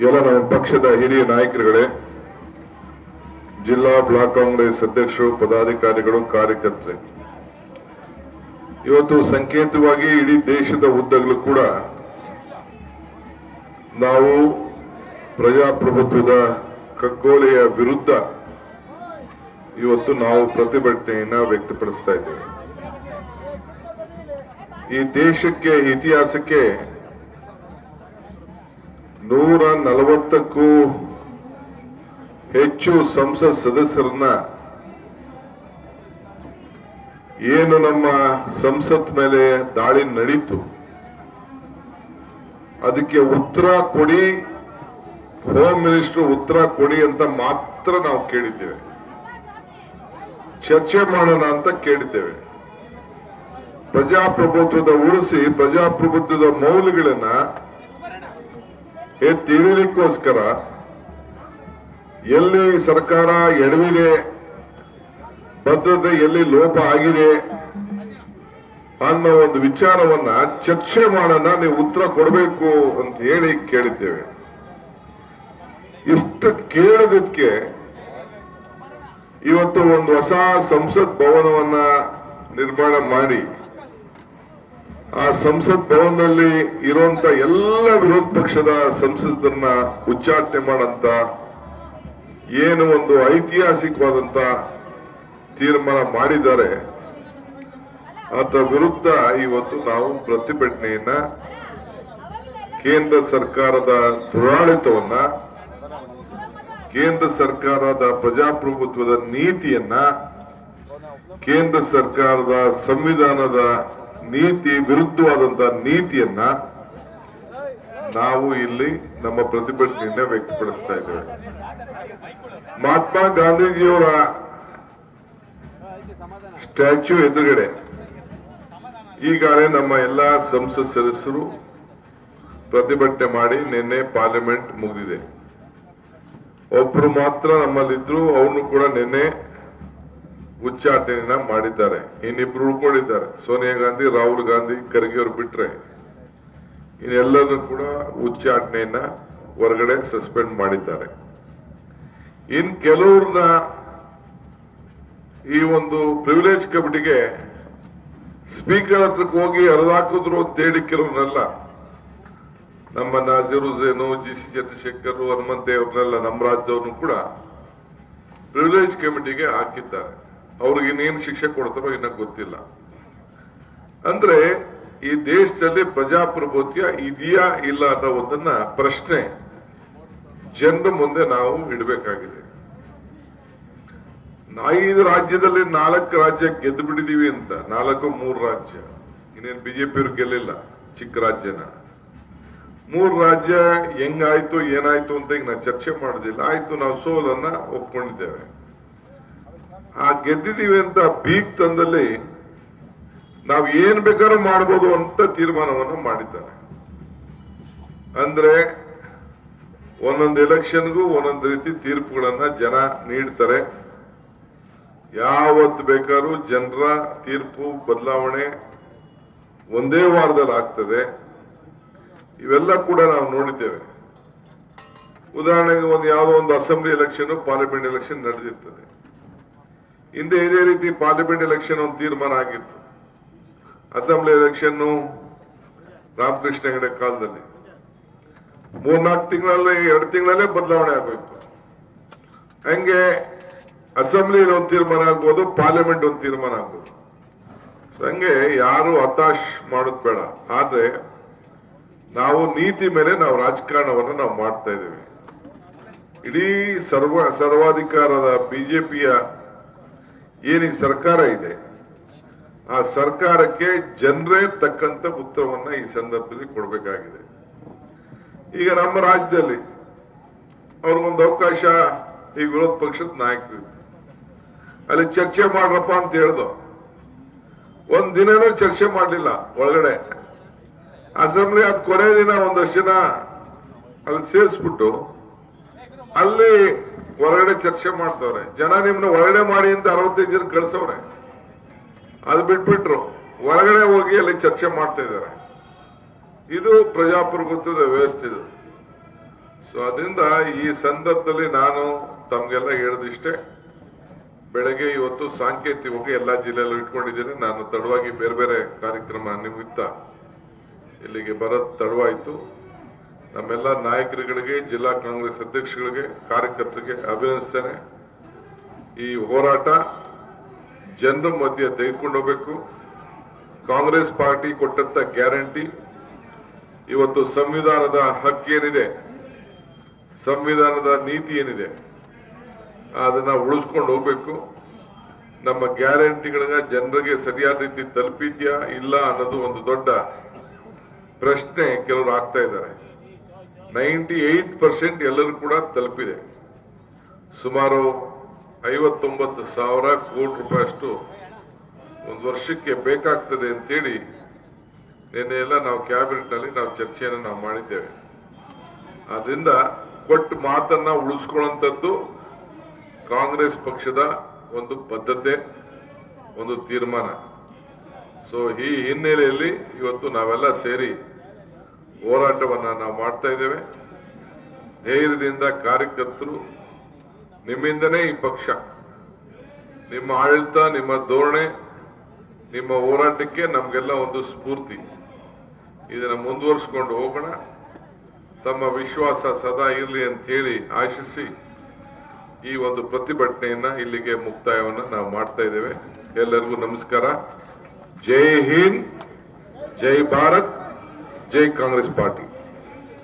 ಎಲ್ಲ ನಮ್ಮ ಪಕ್ಷದ ಹಿರಿಯ ನಾಯಕರುಗಳೇ, ಜಿಲ್ಲಾ ಬ್ಲಾಕ್ ಕಾಂಗ್ರೆಸ್ ಅಧ್ಯಕ್ಷರು, ಪದಾಧಿಕಾರಿಗಳು, ಕಾರ್ಯಕರ್ತರೆ. ಇವತ್ತು ಸಂಕೇತವಾಗಿ ಇಡೀ ದೇಶದ ಉದ್ದಗಳು ಕೂಡ ನಾವು ಪ್ರಜಾಪ್ರಭುತ್ವದ ಕಗ್ಗೋಲೆಯ ವಿರುದ್ಧ ಇವತ್ತು ನಾವು ಪ್ರತಿಭಟನೆಯನ್ನ ವ್ಯಕ್ತಪಡಿಸ್ತಾ ಇದ್ದೇವೆ. ಈ ದೇಶಕ್ಕೆ, ಇತಿಹಾಸಕ್ಕೆ ನೂರ ನಲವತ್ತಕ್ಕೂ ಹೆಚ್ಚು ಸಂಸತ್ ಸದಸ್ಯರನ್ನ ಏನು ನಮ್ಮ ಸಂಸತ್ ಮೇಲೆ ದಾಳಿ ನಡೀತು, ಅದಕ್ಕೆ ಉತ್ತರ ಕೊಡಿ ಹೋಮ್ ಮಿನಿಸ್ಟರ್ ಉತ್ತರ ಕೊಡಿ ಅಂತ ಮಾತ್ರ ನಾವು ಕೇಳಿದ್ದೇವೆ. ಚರ್ಚೆ ಮಾಡೋಣ ಅಂತ ಕೇಳಿದ್ದೇವೆ. ಪ್ರಜಾಪ್ರಭುತ್ವದ ಉಳಿಸಿ ಪ್ರಜಾಪ್ರಭುತ್ವದ ಮೌಲ್ಯಗಳನ್ನ ಎತ್ತಿಳಿಲಿಕ್ಕೋಸ್ಕರ ಎಲ್ಲಿ ಸರ್ಕಾರ ಎಡವಿದೆ, ಭದ್ರತೆ ಎಲ್ಲಿ ಲೋಪ ಆಗಿದೆ ಅನ್ನೋ ಒಂದು ವಿಚಾರವನ್ನ ಚರ್ಚೆ ಮಾಡೋಣ, ನೀವು ಉತ್ತರ ಕೊಡಬೇಕು ಅಂತ ಹೇಳಿ ಕೇಳಿದ್ದೇವೆ. ಇಷ್ಟು ಕೇಳದಕ್ಕೆ ಇವತ್ತು ಒಂದು ಹೊಸ ಸಂಸತ್ ಭವನವನ್ನ ನಿರ್ಮಾಣ ಮಾಡಿ ಆ ಸಂಸತ್ ಭವನದಲ್ಲಿ ಇರುವಂತ ಎಲ್ಲ ವಿರೋಧ ಪಕ್ಷದ ಸಂಸದರನ್ನ ಉಚ್ಚಾಟನೆ ಮಾಡಂತ ಏನು ಒಂದು ಐತಿಹಾಸಿಕವಾದಂತ ತೀರ್ಮಾನ ಮಾಡಿದ್ದಾರೆ. ಅದರ ವಿರುದ್ಧ ಇವತ್ತು ನಾವು ಪ್ರತಿಭಟನೆಯನ್ನ ಕೇಂದ್ರ ಸರ್ಕಾರದ ದುರಾಡಳಿತವನ್ನ ಕೇಂದ್ರ ಸರ್ಕಾರದ ಪ್ರಜಾಪ್ರಭುತ್ವದ ನೀತಿಯನ್ನ, ಕೇಂದ್ರ ಸರ್ಕಾರದ ಸಂವಿಧಾನದ ನೀತಿ ವಿರುದ್ಧವಾದಂತ ನೀತಿಯನ್ನ ನಾವು ಇಲ್ಲಿ ನಮ್ಮ ಪ್ರತಿಭಟನೆಯನ್ನ ವ್ಯಕ್ತಪಡಿಸ್ತಾ ಇದ್ದೇವೆ. ಮಹಾತ್ಮ ಗಾಂಧೀಜಿಯವರ ಸ್ಟ್ಯಾಚ್ಯೂ ಎದುರುಗಡೆ ಈಗಾಗಲೇ ನಮ್ಮ ಎಲ್ಲಾ ಸಂಸತ್ ಸದಸ್ಯರು ಪ್ರತಿಭಟನೆ ಮಾಡಿ ನಿನ್ನೆ ಪಾರ್ಲಿಮೆಂಟ್ ಮುಗಿದಿದೆ. ಒಬ್ರು ಮಾತ್ರ ನಮ್ಮಲ್ಲಿದ್ರು, ಅವನು ಕೂಡ ನಿನ್ನೆ ಉಚ್ಚಾಟನೆಯನ್ನ ಮಾಡಿದ್ದಾರೆ. ಇನ್ನಿಬ್ರು ಉಳ್ಕೊಂಡಿದ್ದಾರೆ. ಸೋನಿಯಾ ಗಾಂಧಿ, ರಾಹುಲ್ ಗಾಂಧಿ, ಖರ್ಗೆ ಅವರು ಬಿಟ್ರೆ ಇನ್ನೆಲ್ಲರೂ ಕೂಡ ಉಚ್ಚಾಟನೆಯನ್ನ ಹೊರಗಡೆ ಸಸ್ಪೆಂಡ್ ಮಾಡಿದ್ದಾರೆ. ಇನ್ ಕೆಲವ್ರನ್ನ ಈ ಒಂದು ಪ್ರಿವಿಲೇಜ್ ಕಮಿಟಿಗೆ ಸ್ಪೀಕರ್ ಹತ್ರಕ್ಕೆ ಹೋಗಿ ಹರಿದಾಕಿದ್ರು ಅಂತ ಹೇಳಿ ನಮ್ಮ ನಾಜೀರ್ ಹುಸೇನು, ಜಿ ಸಿ ಚಂದ್ರಶೇಖರ್ ಹನುಮಂತೆ ಅವ್ರನ್ನೆಲ್ಲ ನಮ್ಮ ರಾಜ್ಯವನ್ನು ಕೂಡ ಪ್ರಿವಿಲೇಜ್ ಕಮಿಟಿಗೆ ಹಾಕಿದ್ದಾರೆ. ಅವ್ರಿಗೆ ಇನ್ನೇನು ಶಿಕ್ಷೆ ಕೊಡ್ತಾರೋ ಇನ್ನ ಗೊತ್ತಿಲ್ಲ. ಅಂದ್ರೆ ಈ ದೇಶದಲ್ಲಿ ಪ್ರಜಾಪ್ರಭುತ್ವ ಇದೆಯಾ ಇಲ್ಲ ಅನ್ನೋ ಒಂದನ್ನ ಪ್ರಶ್ನೆ ಜನರ ಮುಂದೆ ನಾವು ಇಡಬೇಕಾಗಿದೆ. ಐದು ರಾಜ್ಯದಲ್ಲಿ ನಾಲ್ಕು ರಾಜ್ಯ ಗೆದ್ದು ಬಿಡಿದೀವಿ ಅಂತ, ನಾಲ್ಕು ಮೂರು ರಾಜ್ಯ. ಇನ್ನೇನು ಬಿಜೆಪಿ ಗೆಲ್ಲಿಲ್ಲ, ಚಿಕ್ಕ ರಾಜ್ಯನ. ಮೂರು ರಾಜ್ಯ ಹೆಂಗಾಯ್ತು, ಏನಾಯ್ತು ಅಂತ ಈಗ ನಾ ಚರ್ಚೆ ಮಾಡೋದಿಲ್ಲ. ಆಯ್ತು, ನಾವು ಸೋಲನ್ನ ಒಪ್ಕೊಂಡಿದ್ದೇವೆ. ಆ ಗೆದ್ದಿದ್ದೀವಿ ಅಂತ ಬೀಗ್ ತಂದಲ್ಲಿ ನಾವು ಏನ್ ಬೇಕಾದ್ರೂ ಮಾಡ್ಬೋದು ಅಂತ ತೀರ್ಮಾನವನ್ನು ಮಾಡಿದ್ದಾರೆ. ಅಂದ್ರೆ ಒಂದೊಂದು ಎಲೆಕ್ಷನ್ಗೂ ಒಂದೊಂದು ರೀತಿ ತೀರ್ಪುಗಳನ್ನ ಜನ ನೀಡ್ತಾರೆ. ಯಾವತ್ತು ಬೇಕಾದ್ರೂ ಜನರ ತೀರ್ಪು, ಬದಲಾವಣೆ ಒಂದೇ ವಾರದಲ್ಲಿ ಆಗ್ತದೆ. ಇವೆಲ್ಲ ಕೂಡ ನಾವು ನೋಡಿದ್ದೇವೆ. ಉದಾಹರಣೆಗೆ ಒಂದು ಯಾವುದೋ ಒಂದು ಅಸೆಂಬ್ಲಿ ಎಲೆಕ್ಷನ್, ಪಾರ್ಲಿಮೆಂಟ್ ಎಲೆಕ್ಷನ್ ನಡೆದಿರ್ತದೆ. ಹಿಂದೆ ಇದೇ ರೀತಿ ಪಾರ್ಲಿಮೆಂಟ್ ಎಲೆಕ್ಷನ್ ಒಂದು ತೀರ್ಮಾನ ಆಗಿತ್ತು. ಅಸೆಂಬ್ಲಿ ಎಲೆಕ್ಷನ್ ರಾಮಕೃಷ್ಣ ಹೆಗಡೆ ಕಾಲದಲ್ಲಿ. ಮೂರ್ನಾಲ್ಕು ತಿಂಗಳಲ್ಲಿ, ಎರಡು ತಿಂಗಳಲ್ಲೇ ಬದಲಾವಣೆ ಆಗೋಯ್ತು. ಹಂಗೆ ಅಸೆಂಬ್ಲಿಯಲ್ಲಿ ಒಂದು ತೀರ್ಮಾನ ಆಗ್ಬೋದು, ಪಾರ್ಲಿಮೆಂಟ್ ಒಂದು ತೀರ್ಮಾನ ಆಗ್ಬೋದು. ಹಂಗೆ ಯಾರು ಹತಾಶ್ ಮಾಡೋದು ಬೇಡ. ಆದ್ರೆ ನಾವು ನೀತಿ ಮೇಲೆ ನಾವು ರಾಜಕಾರಣವನ್ನು ನಾವು ಮಾಡ್ತಾ ಇದ್ದೇವೆ. ಇಡೀ ಸರ್ವ ಸರ್ವಾಧಿಕಾರದ ಬಿಜೆಪಿಯ ಏನಿ ಸರ್ಕಾರ ಇದೆ, ಆ ಸರ್ಕಾರಕ್ಕೆ ಜನರೇ ತಕ್ಕಂತ ಉತ್ತರವನ್ನ ಈ ಸಂದರ್ಭದಲ್ಲಿ ಕೊಡಬೇಕಾಗಿದೆ. ಈಗ ನಮ್ಮ ರಾಜ್ಯದಲ್ಲಿ ಅವ್ರಿಗೊಂದು ಅವಕಾಶ ಈ ವಿರೋಧ ಪಕ್ಷದ ನಾಯಕರು. ಅಲ್ಲಿ ಚರ್ಚೆ ಮಾಡ್ರಪ್ಪ ಅಂತ ಹೇಳ್ದು. ಒಂದ್ ದಿನನೂ ಚರ್ಚೆ ಮಾಡಲಿಲ್ಲ ಒಳಗಡೆ. ಅಸೆಂಬ್ಲಿ ಅದ್ ಕೊನೆ ದಿನ ಒಂದಷ್ಟು ಜನ ಅಲ್ಲಿ ಸೇರಿಸ್ಬಿಟ್ಟು ಅಲ್ಲಿ ಹೊರಗಡೆ ಚರ್ಚೆ ಮಾಡ್ತವ್ರೆ. ಜನ ನಿಮ್ನ ಒಳಗಡೆ ಮಾಡಿ ಅಂತ ಅರವತ್ತೈದು ಜನ ಕಳ್ಸವ್ರೆ. ಅದು ಬಿಟ್ಬಿಟ್ರು. ಹೊರಗಡೆ ಹೋಗಿ ಅಲ್ಲಿ ಚರ್ಚೆ ಮಾಡ್ತಾ ಇದ್ದಾರೆ. ಇದು ಪ್ರಜಾಪ್ರಭುತ್ವದ ವ್ಯವಸ್ಥೆ ಇದು. ಸೊ ಅದರಿಂದ ಈ ಸಂದರ್ಭದಲ್ಲಿ ನಾನು ತಮ್ಗೆಲ್ಲ ಹೇಳದಿಷ್ಟೇ ಬೆಳಗ್ಗೆ ಇವತ್ತು ಸಾಂಕೇತಿಕವಾಗಿ ಎಲ್ಲಾ ಜಿಲ್ಲೆಯಲ್ಲೂ ಇಟ್ಕೊಂಡಿದ್ದೀನಿ. ನಾನು ತಡವಾಗಿ ಬೇರೆ ಬೇರೆ ಕಾರ್ಯಕ್ರಮ ನಿಮಿತ್ತ ಇಲ್ಲಿಗೆ ಬರೋದು ತಡವಾಯ್ತು. ನಮ್ಮೆಲ್ಲ ನಾಯಕರುಗಳಿಗೆ, ಜಿಲ್ಲಾ ಕಾಂಗ್ರೆಸ್ ಅಧ್ಯಕ್ಷಗಳಿಗೆ ಕಾರ್ಯಕರ್ತರಿಗೆ ಅಭಿನಂದಿಸ್ತೇನೆ. ಈ ಹೋರಾಟ ಜನರ ಮಧ್ಯೆ ತೆಗೆದುಕೊಂಡು ಹೋಗಬೇಕು. ಕಾಂಗ್ರೆಸ್ ಪಾರ್ಟಿ ಕೊಟ್ಟಂತ ಗ್ಯಾರಂಟಿ, ಇವತ್ತು ಸಂವಿಧಾನದ ಹಕ್ಕೇನಿದೆ ಸಂವಿಧಾನದ ನೀತಿ ಏನಿದೆ, ಅದನ್ನ ಉಳಿಸ್ಕೊಂಡು ಹೋಗ್ಬೇಕು. ನಮ್ಮ ಗ್ಯಾರಂಟಿಗಳನ್ನ ಜನರಿಗೆ ಸರಿಯಾದ ರೀತಿ ತಲುಪಿದ್ಯಾ ಇಲ್ಲ ಅನ್ನೋದು ಒಂದು ದೊಡ್ಡ ಪ್ರಶ್ನೆ ಕೆಲವರು ಆಗ್ತಾ ಇದ್ದಾರೆ. ನೈಂಟಿ ಏಟ್ ಪರ್ಸೆಂಟ್ ಎಲ್ಲರೂ ಕೂಡ ತಲುಪಿದೆ. ಸುಮಾರು ಐವತ್ತೊಂಬತ್ತು ಸಾವಿರ ಕೋಟಿ ರೂಪಾಯಿಯಷ್ಟು ಒಂದು ವರ್ಷಕ್ಕೆ ಬೇಕಾಗ್ತದೆ ಅಂತೇಳಿ ನಿನ್ನೆ ಎಲ್ಲ ನಾವು ಕ್ಯಾಬಿನೆಟ್ನಲ್ಲಿ ನಾವು ಚರ್ಚೆಯನ್ನು ನಾವು ಮಾಡಿದ್ದೇವೆ. ಆದ್ರಿಂದ ಕೊಟ್ಟು ಮಾತನ್ನ ಉಳಿಸ್ಕೊಳ್ಳುವಂಥದ್ದು ಕಾಂಗ್ರೆಸ್ ಪಕ್ಷದ ಒಂದು ಬದ್ಧತೆ, ಒಂದು ತೀರ್ಮಾನ. ಸೊ ಈ ಹಿನ್ನೆಲೆಯಲ್ಲಿ ಇವತ್ತು ನಾವೆಲ್ಲ ಸೇರಿ ಹೋರಾಟವನ್ನ ನಾವು ಮಾಡ್ತಾ ಇದ್ದೇವೆ. ಧೈರ್ಯದಿಂದ ಕಾರ್ಯಕರ್ತರು, ನಿಮ್ಮಿಂದನೇ ಈ ಪಕ್ಷ, ನಿಮ್ಮ ಆಡಳಿತ, ನಿಮ್ಮ ಧೋರಣೆ, ನಿಮ್ಮ ಹೋರಾಟಕ್ಕೆ ನಮಗೆಲ್ಲ ಒಂದು ಸ್ಫೂರ್ತಿ. ಇದನ್ನು ಮುಂದುವರಿಸಿಕೊಂಡು ಹೋಗೋಣ. ತಮ್ಮ ವಿಶ್ವಾಸ ಸದಾ ಇರಲಿ ಅಂತ ಹೇಳಿ ಆಶಿಸಿ ಈ ಒಂದು ಪ್ರತಿಭಟನೆಯನ್ನ ಇಲ್ಲಿಗೆ ಮುಕ್ತಾಯವನ್ನು ನಾವು ಮಾಡ್ತಾ ಇದ್ದೇವೆ. ಎಲ್ಲರಿಗೂ ನಮಸ್ಕಾರ. ಜೈ ಹಿಂದ್, ಜೈ ಭಾರತ್. ಜೈ ಕಾಂಗ್ರೆಸ್ ಪಾರ್ಟಿ